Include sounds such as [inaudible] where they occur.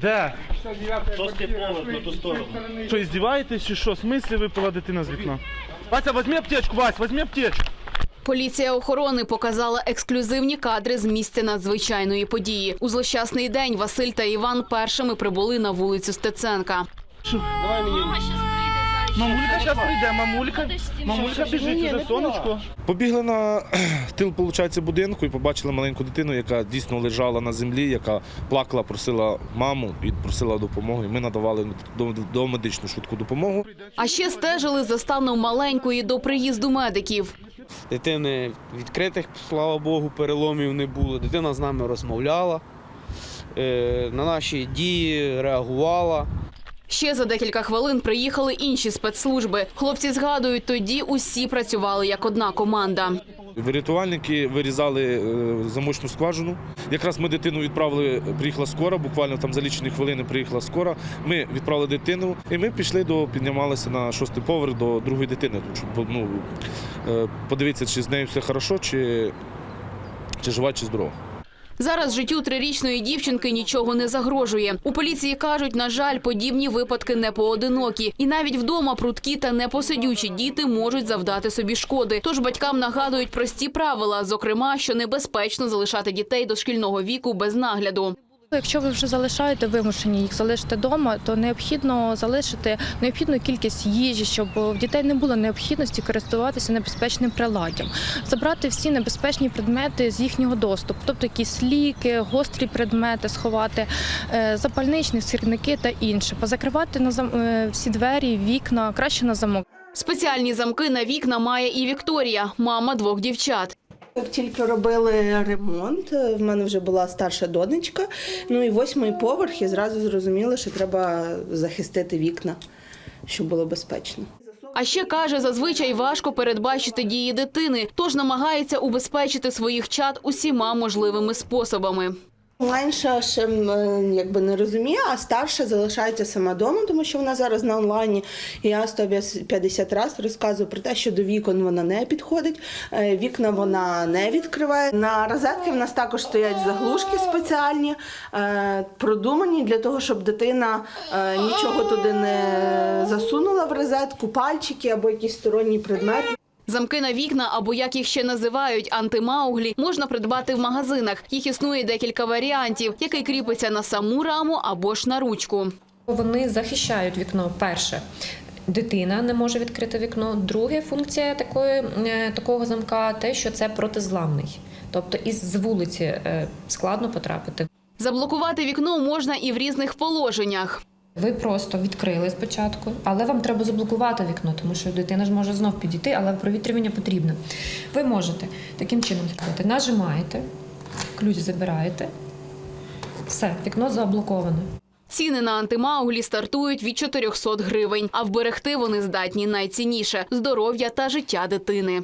Де? Шостий поверх на ту сторону. Що, здіваєтесь чи що? В смислі випала дитина з вікна? Вася, візьми аптечку, Вась, візьми аптечку. Поліція охорони показала ексклюзивні кадри з місця надзвичайної події. У злощасний день Василь та Іван першими прибули на вулицю Стеценка. Мамулька зараз прийде, мамулька. Мамулька біжить уже сонечко. Побігли на [clears throat] тил, виходить, будинку і побачили маленьку дитину, яка дійсно лежала на землі, яка плакала, просила маму і просила допомоги. Ми надавали до, медичну швидку допомогу. А ще стежили за станом маленької до приїзду медиків. Дитини відкритих, слава Богу, переломів не було. Дитина з нами розмовляла, е, на наші дії реагувала. Ще за декілька хвилин приїхали інші спецслужби. Хлопці згадують, тоді усі працювали як одна команда. Рятувальники вирізали е, замочну скважину. Якраз ми дитину відправили, приїхала скора, буквально там за лічені хвилини приїхала скора. Ми відправили дитину, і ми пішли до піднімалися на шостий поверх до другої дитини, щоб ну, е, подивитися, чи з нею все хорошо, чи, чи жива, чи здорова. Зараз життю трирічної дівчинки нічого не загрожує. У поліції кажуть, на жаль, подібні випадки не поодинокі, і навіть вдома прудкі та непосидючі діти можуть завдати собі шкоди. Тож батькам нагадують прості правила, зокрема, що небезпечно залишати дітей дошкільного віку без нагляду. Якщо ви вже залишаєте вимушені їх залишити вдома, то необхідно залишити необхідну кількість їжі, щоб в дітей не було необхідності користуватися небезпечним приладдям, забрати всі небезпечні предмети з їхнього доступу, тобто якісь ліки, гострі предмети сховати, е, запальничні сірники та інше, позакривати на зам- е, всі двері, вікна, краще на замок. Спеціальні замки на вікна має і Вікторія, мама двох дівчат. Як тільки робили ремонт, в мене вже була старша донечка. Ну і восьмий поверх, і зразу зрозуміли, що треба захистити вікна, щоб було безпечно. А ще каже, зазвичай важко передбачити дії дитини, тож намагається убезпечити своїх чад усіма можливими способами. Менша ще якби не розуміє, а старша залишається сама вдома, тому що вона зараз на онлайні. І я 150 разів розказую про те, що до вікон вона не підходить, е, вікна вона не відкриває. На розетки в нас також стоять заглушки спеціальні, е, продумані для того, щоб дитина е, нічого туди не засунула в розетку, пальчики або якісь сторонні предмети. Замки на вікна, або як їх ще називають, антимауглі, можна придбати в магазинах. Їх існує декілька варіантів, який кріпиться на саму раму або ж на ручку. Вони захищають вікно. Перше, дитина не може відкрити вікно. Друге, функція такої, е, такого замка те, що це протизламний. Тобто із з вулиці е, складно потрапити. Заблокувати вікно можна і в різних положеннях. Ви просто відкрили спочатку, але вам треба заблокувати вікно, тому що дитина ж може знов підійти, але провітрювання потрібно. Ви можете таким чином зробити. Нажимаєте, ключ забираєте. Все, вікно заблоковане. Ціни на антимауглі стартують від 400 гривень, а вберегти вони здатні найцінніше здоров'я та життя дитини.